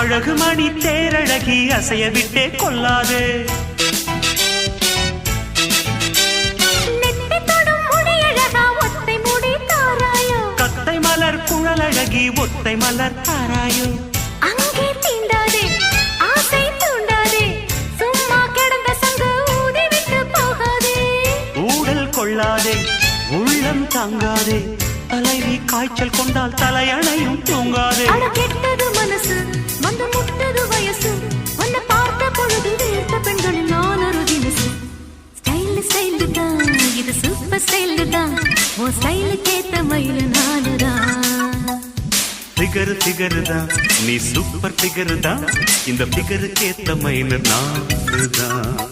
அழகு மணி தேரழகி அசைய விட்டே கொள்ளாதே. கத்தை மலர் குழலழகி ஒத்தை மலர் தாராயோ. அங்கே தீண்டாதே ஆசை தூண்டாதே. சும்மா கிடந்த சங்கு ஊதி விட்டு போகாதே. ஊடல் கொள்ளாதே உள்ளம் தாங்காதே. தலைவி காய்ச்சல் கொண்டால் தலையணையும் தூங்காதே. ஸ்டைல் தான் இது சூப்பர் ஸ்டைல் தான் உன் ஸ்டைலுக்கு ஏத்த மயில் நானு தான் ஃபிகர் ஃபிகர் தான் நீ சூப்பர் ஃபிகர் தான் இந்த ஃபிகருக்கு ஏத்த மைனர் நான் தான்